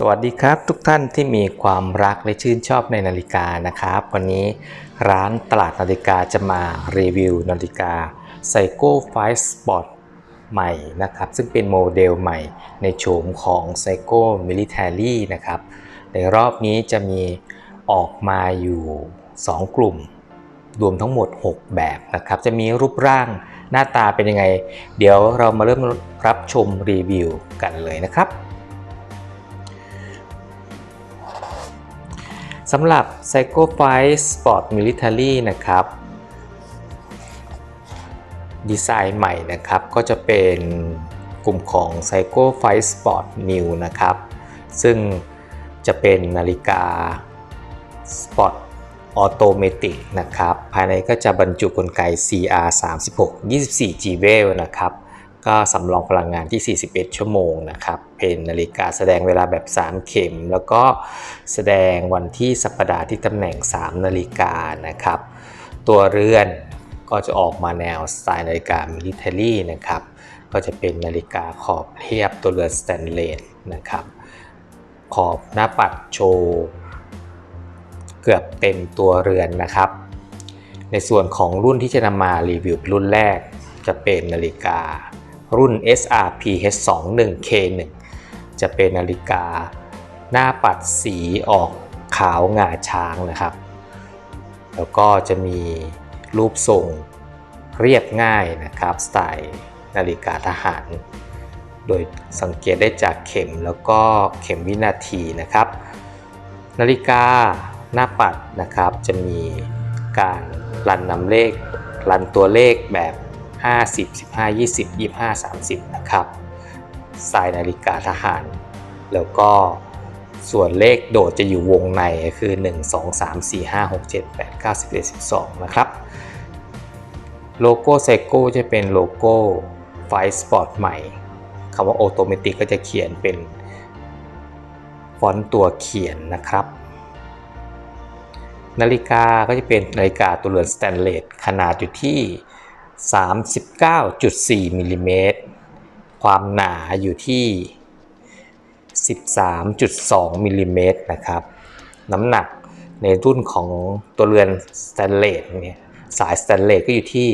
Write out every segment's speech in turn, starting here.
สวัสดีครับทุกท่านที่มีความรักและชื่นชอบในนาฬิกานะครับ วันนี้ร้านตลาดนาฬิกาจะมารีวิวนาฬิกา Seiko 5 Sport ใหม่นะครับ ซึ่งเป็นโมเดลใหม่ในโฉมของ Seiko Military นะครับ ในรอบนี้จะมีออกมาอยู่ 2 กลุ่ม รวมทั้งหมด 6 แบบนะครับ จะมีรูปร่างหน้าตาเป็นยังไง เดี๋ยวเรามาเริ่มรับชมรีวิวกันเลยนะครับ สำหรับ Psycho 5 Sport Military นะครับ ดีไซน์ใหม่นะครับ ก็จะเป็นกลุ่มของ Psycho 5 Sport New นะครับ ซึ่งจะเป็นนาฬิกา Sport Automatic นะครับ ภายในก็จะบรรจุกลไก CR 36 24 G w e l นะครับ ก็สำรองพลังงานที่ 41 ชั่วโมงนะครับ เป็นนาฬิกาแสดงเวลาแบบ 3 เข็ม แล้วก็แสดงวันที่สัปดาห์ที่ตำแหน่ง 3 นาฬิกานะครับ ตัวเรือนก็จะออกมาแนวสไตล์นาฬิกามิลิเทอรี่นะครับ ก็จะเป็นนาฬิกาขอบเรียบตัวเรือนสแตนเลสนะครับ ขอบหน้าปัดโชว์เกือบเต็มตัวเรือนนะครับ ในส่วนของรุ่นที่จะนำมารีวิวรุ่นแรกจะเป็นนาฬิกา รุ่น SRPH21K1 จะเป็นนาฬิกาหน้าปัดสีออกขาวงาช้างนะครับ แล้วก็จะมีรูปทรงเรียบง่ายนะครับ สไตล์นาฬิกาทหาร โดยสังเกตได้จากเข็มแล้วก็เข็มวินาทีนะครับ นาฬิกาหน้าปัดนะครับจะมีการรันนำเลข รันตัวเลขแบบ 50 15 20 25 30 นะครับสายนาฬิกาทหาร แล้วก็ส่วนเลขโดดจะอยู่วงในคือ 1 2 3 4 5 6 7 8 9 11 12 นะครับ โลโก้ไซโก้จะเป็นโลโก้ไฟสปอร์ตใหม่คำว่า a u t o m a t i c ก็จะเขียนเป็นฟอนต์ตัวเขียนนะครับ นาฬิกาก็จะเป็นนาฬิกาตัวเรือนสแตนเลสขนาดอยู่ที่ 39.4มิลลิเมตร ความหนาอยู่ที่ 13.2มิลลิเมตรนะครับ น้ำหนักในรุ่นของตัวเรือนสแตนเลสเนี่ยสายสแตนเลสก็อยู่ที่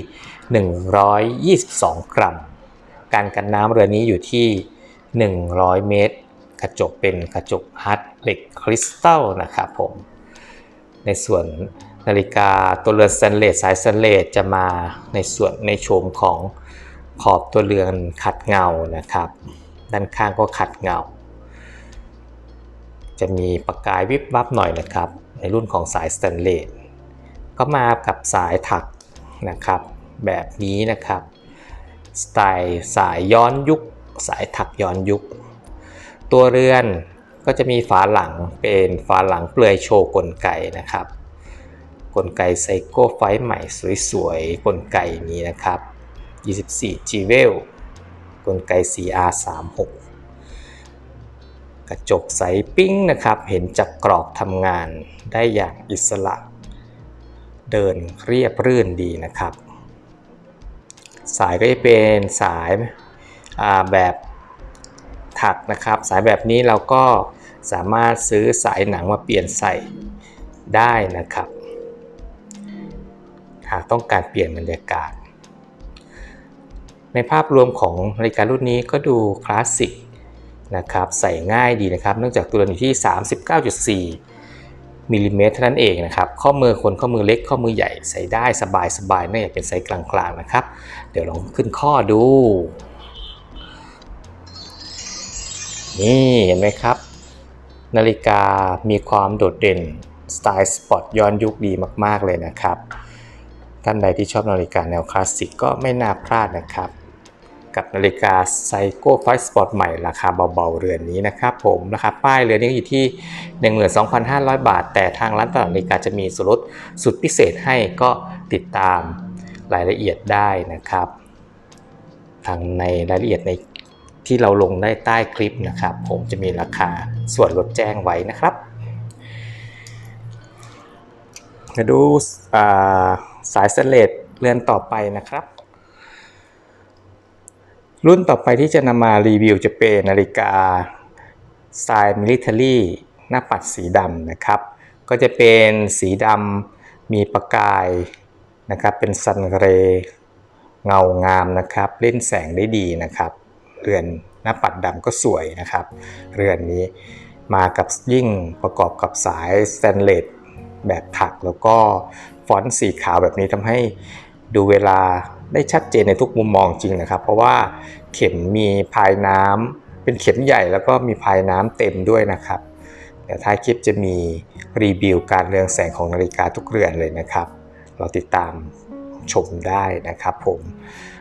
122 กรัม การกันน้ำเรือนนี้อยู่ที่ 100 เมตร กระจกเป็นกระจกฮัตเหล็กคริสตัลนะครับผม ในส่วน นาฬิกาตัวเรือนสแตนเลสสายสแตนเลสจะมาในส่วนในโฉมของขอบตัวเรือนขัดเงานะครับ ด้านข้างก็ขัดเงา จะมีประกายวิบวับหน่อยนะครับ ในรุ่นของสายสแตนเลสก็มากับสายถักนะครับ แบบนี้นะครับสไตล์สายย้อนยุค สายถักย้อนยุค ตัวเรือนก็จะมีฝาหลังเป็นฝาหลังเปลือยโชว์กลไกนะครับ กลไกไซโก้ไฟใหม่สวยๆ กลไกนี้นะครับ 24 g w e l กลไก CR36 กระจกใสปิ้งนะครับ เห็นจากกรอบทำงานได้อย่างอิสระ เดินเรียบรื่นดีนะครับ สายก็จะเป็นสายแบบถักนะครับ สายแบบนี้เราก็สามารถซื้อสายหนังมาเปลี่ยนใส่ได้นะครับ หากต้องการเปลี่ยนบรรยากาศ ในภาพรวมของนาฬิการุ่นนี้ก็ดูคลาสสิกนะครับใส่ง่ายดีนะครับ เนื่องจากตัวเรือนอยู่ที่ 39.4มิลลิเมตรเท่านั้นเองนะครับ ข้อมือคนข้อมือเล็กข้อมือใหญ่ใส่ได้สบายสบายไม่อยากเป็นไซส์กลางๆนะครับ เดี๋ยวลองขึ้นข้อดู นี่เห็นไหมครับ นาฬิกามีความโดดเด่น สไตล์สปอร์ตย้อนยุคดีมากๆเลยนะครับ ท่านใดที่ชอบนาฬิกาแนวคลาสสิกก็ไม่น่าพลาดนะครับ กับนาฬิกาไซโก้ไฟสปอร์ตใหม่ราคาเบาๆ เรือนนี้นะครับผมราคาป้ายเรือนนี้อยู่ที่ 12,500 บาท แต่ทางร้านตลาดนาฬิกาจะมีส่วนลดสุดพิเศษให้ก็ติดตามรายละเอียดได้นะครับ ทางในรายละเอียดในที่เราลงได้ใต้คลิปนะครับ ผมจะมีราคาส่วนลดแจ้งไว้นะครับมาดูอ่า สายสเลดเรือนต่อไปนะครับ รุ่นต่อไปที่จะนำมารีวิวจะเป็นนาฬิกาสไตล์มิลิเ a อรี่หน้าปัดสีดำนะครับ ก็จะเป็นสีดำมีประกายนะครับเป็นซันเรย์เงางามนะครับ เล่นแสงได้ดีนะครับ เรือนหน้าปัดดำก็สวยนะครับ เรือนนี้มากับยิ่งประกอบกับสายสแตนเลสแบบถักแล้วก็ อนต์สีขาวแบบนี้ทำให้ดูเวลาได้ชัดเจนในทุกมุมมองจริงนะครับ เพราะว่าเข็มมีพายน้ำเป็นเข็มใหญ่แล้วก็มีพายน้ำเต็มด้วยนะครับเดี๋ยวท้ายคลิปจะมีรีวิวการเรืองแสงของนาฬิกาทุกเรือนเลยนะครับ เราติดตามชมได้นะครับผม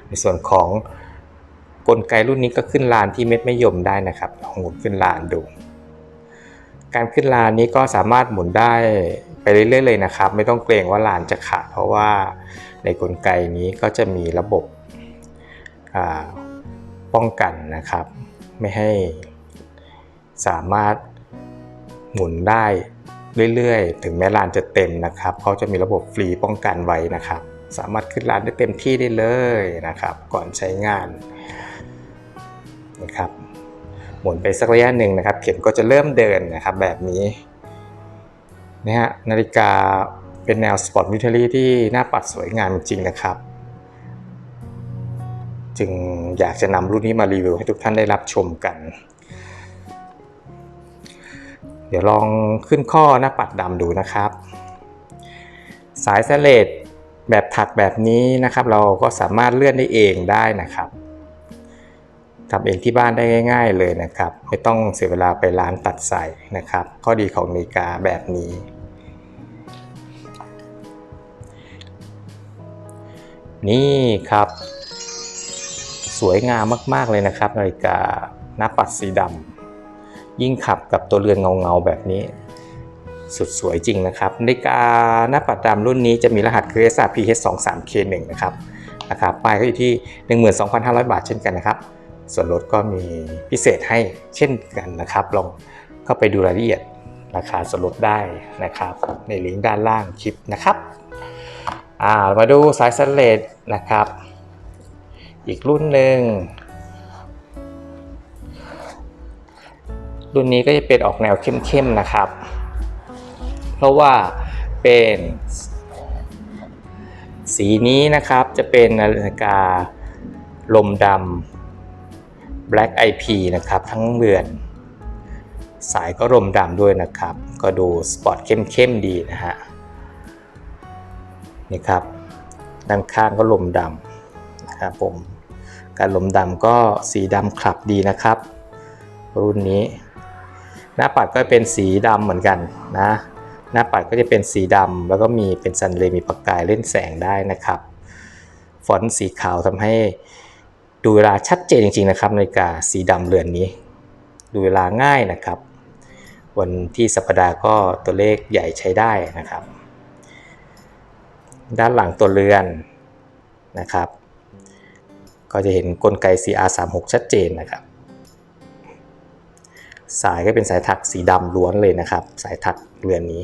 ในส่วนของกลไกรุ่นนี้ก็ขึ้นลานที่เม็ดไม่ยมได้นะครับลองหมุนขึ้นลานดู การขึ้นลานนี้ก็สามารถหมุนได้ไปเรื่อยๆเลยนะครับ ไม่ต้องเกรงว่าลานจะขาดเพราะว่าในกลไกนี้ก็จะมีระบบป้องกันนะครับ ไม่ให้สามารถหมุนได้เรื่อยๆ ถึงแม้ลานจะเต็มนะครับเขาจะมีระบบฟรีป้องกันไว้นะครับ สามารถขึ้นลานได้เต็มที่ได้เลยนะครับ ก่อนใช้งานนะครับ หมุนไปสักระยะหนึ่งนะครับ เข็มก็จะเริ่มเดินนะครับแบบนี้นะฮะนาฬิกาเป็นแนวสปอร์ตมิเทอรี่ที่หน้าปัดสวยงามจริงนะครับ จึงอยากจะนำรุ่นนี้มารีวิวให้ทุกท่านได้รับชมกัน เดี๋ยวลองขึ้นข้อหน้าปัดดำดูนะครับ สายสเลดแบบถักแบบนี้นะครับ เราก็สามารถเลื่อนได้เองได้นะครับ ทำเองที่บ้านได้ง่าย ๆ เลยนะครับ ไม่ต้องเสียเวลาไปร้านตัดใส่นะครับ ข้อดีของนาฬิกาแบบนี้ นี่ครับ สวยงามมากๆเลยนะครับ นาฬิกาหน้าปัดสีดำยิ่งขับกับตัวเรือนเงาๆแบบนี้สุดสวยจริงนะครับนาฬิกาหน้าปัดดำรุ่นนี้จะมีรหัสคือ SRPH23K1 นะครับราคาป้ายก็อยู่ที่ 12,500 บาทเช่นกันนะครับ ส่วนลดก็มีพิเศษให้เช่นกันนะครับ ลองเข้าไปดูรายละเอียดราคาส่วนลดได้นะครับ ในลิงก์ด้านล่างคลิปนะครับามาดูสายสเลดนะครับ อีกรุ่นหนึ่งรุ่นนี้ก็จะเป็นออกแนวเข้มๆนะครับ เพราะว่าเป็นสีนี้นะครับจะเป็นนาฬิกาลมดำ Black IP นะครับทั้งเรือน สายก็ลมดำด้วยนะครับ ก็ดูสปอร์ตเข้มๆดีนะฮะนี่ครับด้านข้างก็ลมดำนะครับผมการลมดำก็สีดำคลับดีนะครับ รุ่นนี้ หน้าปัดก็เป็นสีดำเหมือนกันนะ หน้าปัดก็จะเป็นสีดำแล้วก็มีเป็นซันเลมีประกายเล่นแสงได้นะครับ ฟอนต์สีขาวทำให้ ดูเวลาชัดเจนจริงๆนะครับนาฬิกาสีดำเรือนนี้ ดูเวลาง่ายนะครับ วันที่สัปดาห์ก็ตัวเลขใหญ่ใช้ได้นะครับ ด้านหลังตัวเรือนนะครับ ก็จะเห็นกลไก CR36 ชัดเจนนะครับ สายก็เป็นสายถักสีดำล้วนเลยนะครับ สายถักเรือนนี้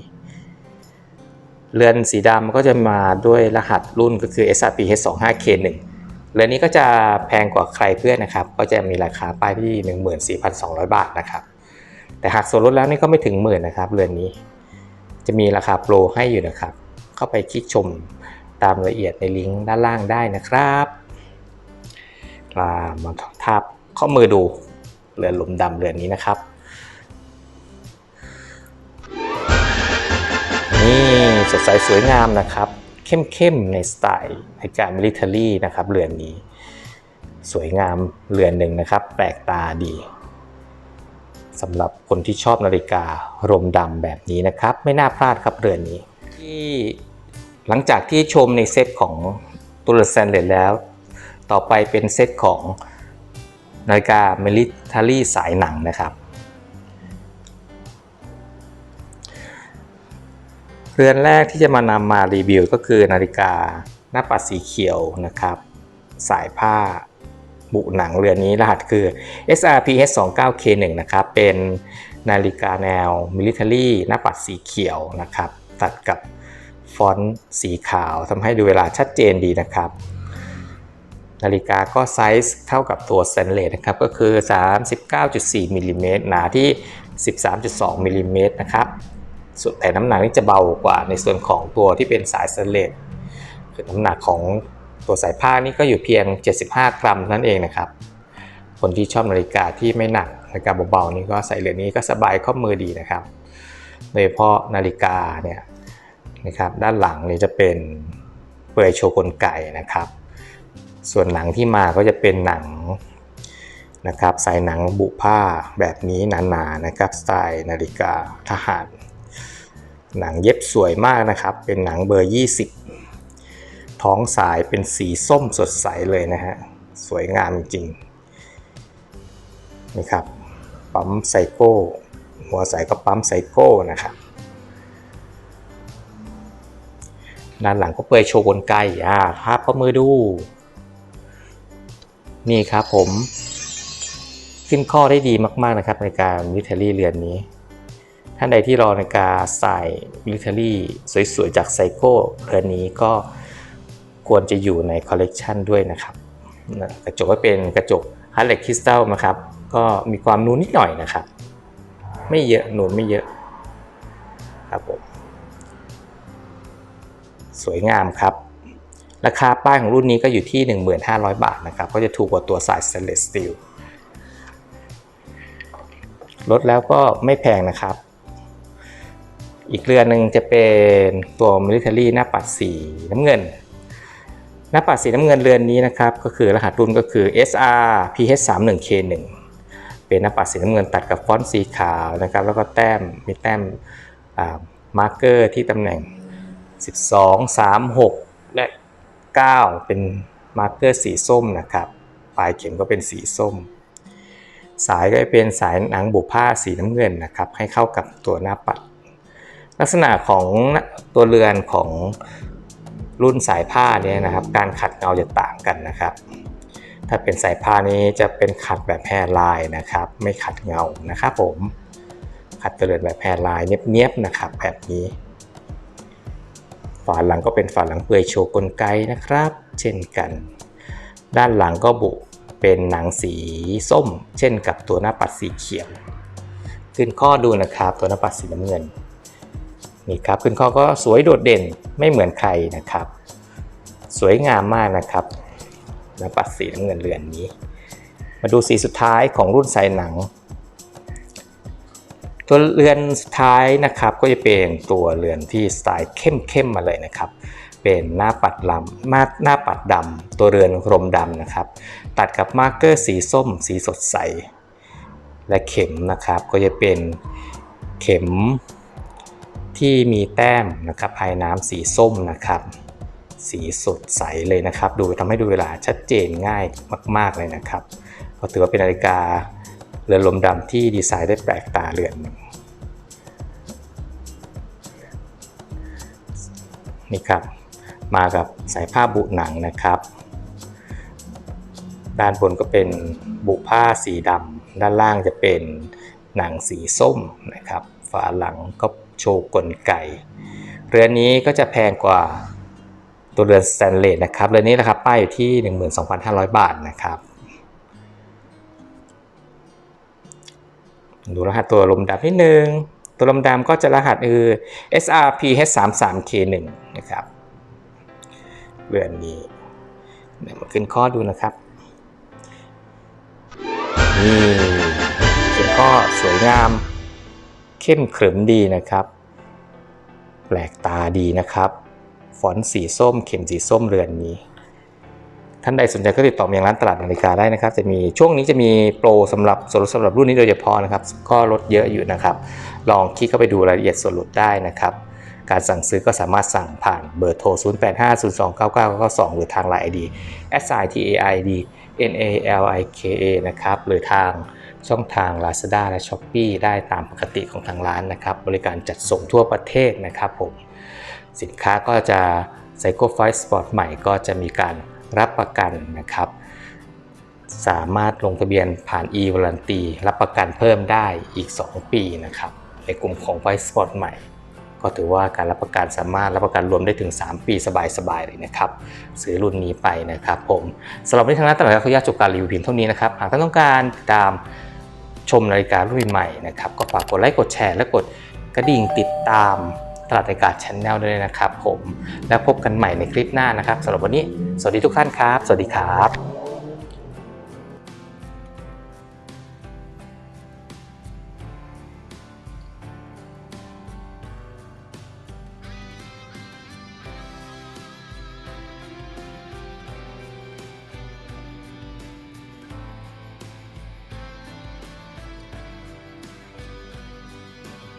เรือนสีดำก็จะมาด้วยรหัสรุ่นก็คือ SRPH25K1 เรือนนี้ก็จะแพงกว่าใครเพื่อนนะครับ ก็จะมีราคาป้ายที่ 14,200 บาทนะครับ แต่หากส่วนลดแล้วนี่ก็ไม่ถึงหมื่นนะครับเรือนนี้ จะมีราคาโปรให้อยู่นะครับ เข้าไปคลิกชมตามละเอียดในลิงก์ด้านล่างได้นะครับมาทับข้อมือดูเรือนลมดำเรือนนี้นะครับ นี่สดใสสวยงามนะครับ เข้มๆในสไตล์ในการมิลิเทอรี่นะครับเรือนนี้ สวยงามเรือนหนึ่งนะครับ แปลกตาดีสำหรับคนที่ชอบนาฬิการมดำแบบนี้นะครับ ไม่น่าพลาดครับเรือนนี้ ที่หลังจากที่ชมในเซตของตัวเซนเลตแล้ว ต่อไปเป็นเซตของนาฬิกามิลิเทอรี่สายหนังนะครับ เรือนแรกที่จะมานำมารีวิวก็คือนาฬิกาหน้าปัดสีเขียวนะครับ สายผ้าบุหนังเรือนนี้รหัสคือ SRPH 29 K1 นะครับ เป็นนาฬิกาแนวมิลิเทอรี่หน้าปัดสีเขียวนะครับ ตัดกับฟอนต์สีขาวทำให้ดูเวลาชัดเจนดีนะครับ นาฬิกาก็ไซส์เท่ากับตัวสแตนเลสนะครับ ก็คือ 39.4มิลลิเมตรหนาที่ 13.2มิลลิเมตรนะครับ ส่วนแต่น้ำหนักนี่จะเบากว่าในส่วนของตัวที่เป็นสายสแตนเลสคือน้ำหนักของตัวสายผ้านี่ก็อยู่เพียง 75 กรัมนั่นเองนะครับ คนที่ชอบนาฬิกาที่ไม่หนักนาฬิกาเบาๆนี่ก็ใส่เหรียญนี้ก็สบายข้อมือดีนะครับ โดยเฉพาะนาฬิกาเนี่ยนะครับด้านหลังนี่จะเป็นเปลือยโชกลไก่นะครับ ส่วนหนังที่มาก็จะเป็นหนังนะครับใส่หนังบุผ้าแบบนี้หนาๆนะครับสไตล์นาฬิกาทหาร หนังเย็บสวยมากนะครับ เป็นหนังเบอร์ 20 ท้องสายเป็นสีส้มสดใสเลยนะฮะ สวยงามจริงๆนะครับ ปั๊มไซโก้ หัวสายก็ปั๊มไซโก้นะครับ ด้านหลังก็เปลือยโชว์กลไกอ่าภาพข้อมือดู นี่ครับผม ขึ้นข้อได้ดีมาก ๆ นะครับในการมิลิเทอรี่เรือนนี้ ท่านใดที่รอในกาใส่มิลิเทอรี่สวยๆ จากไซโก้เรือนนี้ก็ควรจะอยู่ในคอลเลกชันด้วยนะครับ กระจกก็เป็นกระจกฮาร์เลกคริสตัลนะครับ ก็มีความนูนนิดหน่อยนะครับ ไม่เยอะนูนไม่เยอะครับผมสวยงามครับ ราคาป้ายของรุ่นนี้ก็อยู่ที่ 1500 บาทนะครับ ก็จะถูกกว่าตัวสาย stainless steel ลดแล้วก็ไม่แพงนะครับ อีกเรือนหนึ่งจะเป็นตัว military หน้าปัดสีน้ำเงิน หน้าปัดสีน้ำเงินเรือนนี้นะครับก็คือรหัสรุ่นก็คือ SR PH31K1 เป็นหน้าปัดสีน้ำเงินตัดกับฟอนต์สีขาวนะครับแล้วก็แต้มมีแต้มมาร์กเกอร์ที่ตำแหน่ง 12 3 6 และ 9 เป็นมาร์กเกอร์สีส้มนะครับปลายเข็มก็เป็นสีส้ม สายก็เป็นสายหนังบุผ้าสีน้ำเงินนะครับให้เข้ากับตัวหน้าปัด ลักษณะของตัวเรือนของรุ่นสายผ้าเนี่ยนะครับ การขัดเงาจะต่างกันนะครับ ถ้าเป็นสายผ้านี้จะเป็นขัดแบบแพรลายนะครับ ไม่ขัดเงานะครับผมขัดตัวเรือนแบบแพรลายเนียบๆนะครับ แบบนี้ฝาหลังก็เป็นฝาหลังเปลือยโชว์กลไกนะครับ เช่นกัน ด้านหลังก็บุเป็นหนังสีส้ม เช่นกับตัวหน้าปัดสีเขียวขึ้นข้อดูนะครับ ตัวหน้าปัดสีน้ำเงิน นี่ครับขึ้นข้อก็สวยโดดเด่นไม่เหมือนใครนะครับ สวยงามมากนะครับหน้าปัดสีน้ำเงินเรือนนี้ มาดูสีสุดท้ายของรุ่นสายหนัง ตัวเรือนสุดท้ายนะครับ ก็จะเป็นตัวเรือนที่สไตล์เข้มๆมาเลยนะครับเป็นหน้าปัดลำมาหน้าปัดดำตัวเรือนรมดำนะครับ ตัดกับมาร์กเกอร์สีส้ม สีสดใส และเข็มนะครับก็จะเป็นเข็ม ที่มีแต้มนะครับภายน้ำสีส้มนะครับ สีสดใสเลยนะครับ ดูทำให้ดูเวลาชัดเจนง่ายมาก ๆเลยนะครับก็ถือว่าเป็นนาฬิกาเรือนลมดำที่ดีไซน์ได้แปลกตาเรือนหนึ่งนี่ครับ มากับสายผ้าบุหนังนะครับ ด้านบนก็เป็นบุผ้าสีดำด้านล่างจะเป็นหนังสีส้มนะครับ ฝาหลังก็ โชว์กลไก เรือนนี้ก็จะแพงกว่าตัวเรือนสแตนเลสนะครับเรือนนี้นะครับป้ายอยู่ที่ 12,500 บาทนะครับดูรหัสตัวลมดำนิดนึง ตัวลมดำก็จะรหัสคือ SRPH33K1 นะครับเรือนนี้เดี๋ยวมาขึ้นข้อดูนะครับนี่ขึ้นข้อสวยงาม เข้มขรึมดีนะครับ แปลกตาดีนะครับ ฟอนต์สีส้มเข็มสีส้มเรือนนี้ ท่านใดสนใจก็ติดต่อมายังร้านตลาดนาฬิกาได้นะครับ จะมีช่วงนี้จะมีโปรสำหรับส่วนลดสำหรับรุ่นนี้โดยเฉพาะนะครับ ก็ลดเยอะอยู่นะครับ ลองคลิกเข้าไปดูรายละเอียดส่วนลดได้นะครับการสั่งซื้อก็สามารถสั่งผ่านเบอร์โทร 0850299992 หรือทาง Line ID s i t a i d n a l i k a นะครับ หรือทาง ช่องทาง Lazada และ Shopee ได้ตามปกติของทางร้านนะครับ บริการจัดส่งทั่วประเทศนะครับผม สินค้าก็จะ Psycho Fight Sport ใหม่ก็จะมีการรับประกันนะครับ สามารถลงทะเบียนผ่าน e-warranty รับประกันเพิ่มได้อีก 2 ปีนะครับ ในกลุ่มของ Fight Sport ใหม่ก็ถือว่าการรับประกันสามารถรับประกันรวมได้ถึง 3 ปีสบายๆเลยนะครับ ซื้อรุ่นนี้ไปนะครับผมสำหรับวันนี้ทางร้นตลาดขออนุญาตจบการรีวิวเพียงเท่านี้นะครับ หากท่านต้องการตาม ชมนาฬิการุ่นใหม่นะครับ ก็ฝากกดไลค์กดแชร์และกดกระดิ่งติดตามตลาดนาฬิกาชแนลด้วยนะครับผม แล้วพบกันใหม่ในคลิปหน้านะครับสำหรับวันนี้ สวัสดีทุกท่านครับ สวัสดีครับ